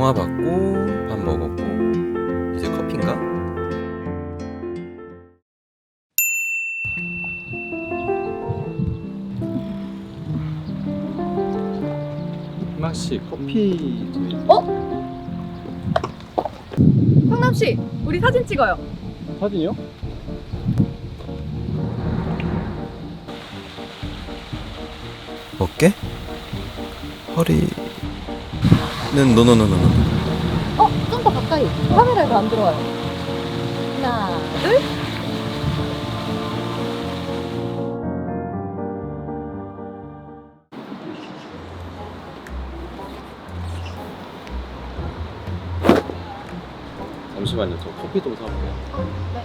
통화 받고 밥 먹었고 이제 커피인가? 희망 씨 커피 좀 성남 씨, 우리 사진 찍어요. 사진이요? 어깨? 허리 는 노노노노노 어, 좀 더 가까이. 카메라에도 안 들어와요. 하나, 둘. 잠시만요 저 커피 좀 사올게요 네.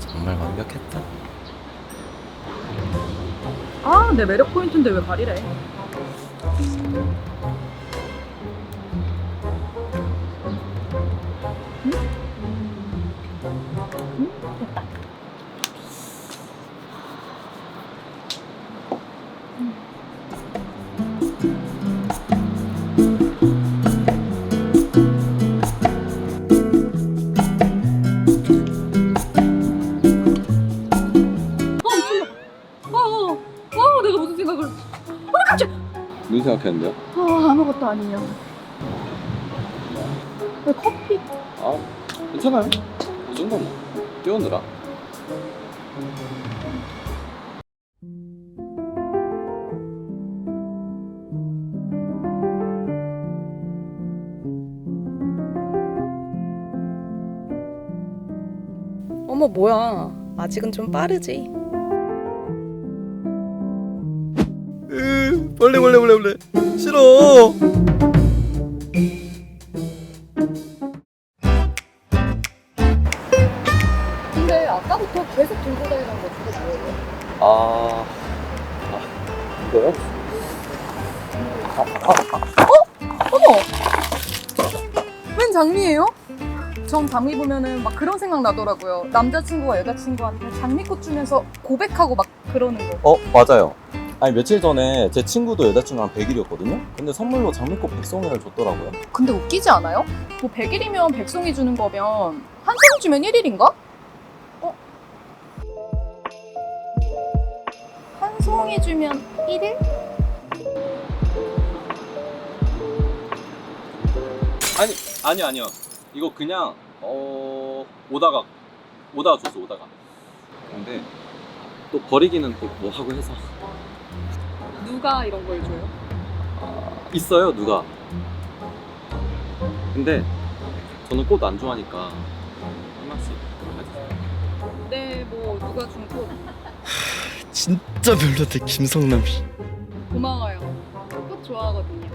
정말 완벽했다 아, 내 매력 포인트인데 왜 가리래? 음? 음, 생각했는데요? 아, 아무것도 아니에요. 왜 커피? 아 괜찮아요 이 정도면 뛰어느라 어머 뭐야 아직은 좀 빠르지 으 벌레 벌레 벌레 벌레 싫어 근데 아까부터 계속 들고 다니는 거 그게 뭐예요? 아, 아 이거요? 어머! 웬 장미예요? 전 장미 보면은 막 그런 생각 나더라고요. 남자친구가 여자친구한테 장미꽃 주면서 고백하고 막 그러는 거. 어 맞아요. 아니 며칠 전에 제 친구도 여자친구랑 100일이었거든요. 근데 선물로 장미꽃 백송이를 줬더라고요. 근데 웃기지 않아요? 뭐 100일이면 백송이 주는 거면 한 송이 주면 1일인가? 어? 한 송이 주면 1일? 아니 아니요 아니요. 이거 그냥 어 오다가 오다가 줬어 오다가. 근데 또 버리기는 또 뭐 하고 해서 누가 이런 걸 줘요? 있어요 누가. 근데 저는 꽃 안 좋아하니까. 네, 뭐 누가 준 꽃. 진짜 별로다 김성남 씨 고마워요. 꽃 좋아하거든요.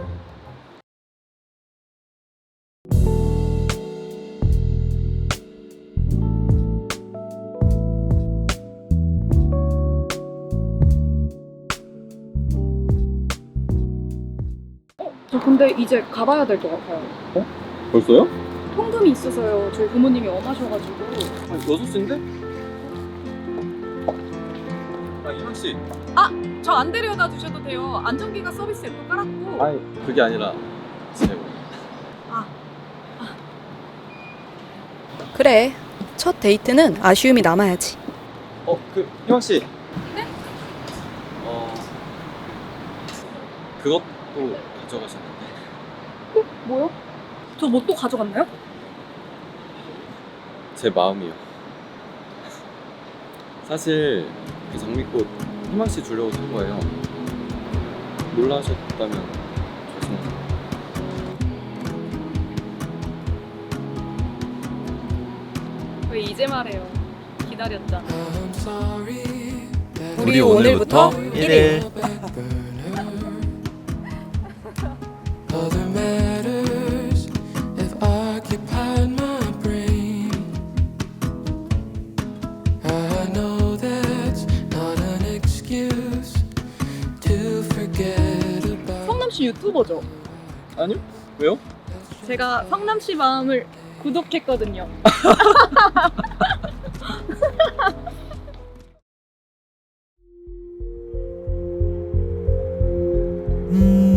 저 근데 이제 가봐야 될 것 같아요. 벌써요? 통금이 있어서요. 저희 부모님이 원하셔가지고. 아니 여섯 시인데? 아 희망 씨. 저 안 데려다 주셔도 돼요. 안전기가 서비스에 또 깔았고. 아니 그게 아니라 제가 그래 첫 데이트는 아쉬움이 남아야지 어, 그 희망 씨. 네? 어, 그것도 가져가셨는데. 어? 뭐요? 저 뭐 또 가져갔나요? 제 마음이요. 사실 그 장미꽃 희망 씨 주려고 산 거예요. 몰라 하셨다면 죄송합니다. 왜 이제 말해요? 기다렸잖아. 우리 오늘부터 1일 혹시 유튜버죠? 아니요? 왜요? 제가 성남씨 마음을 구독했거든요. 음.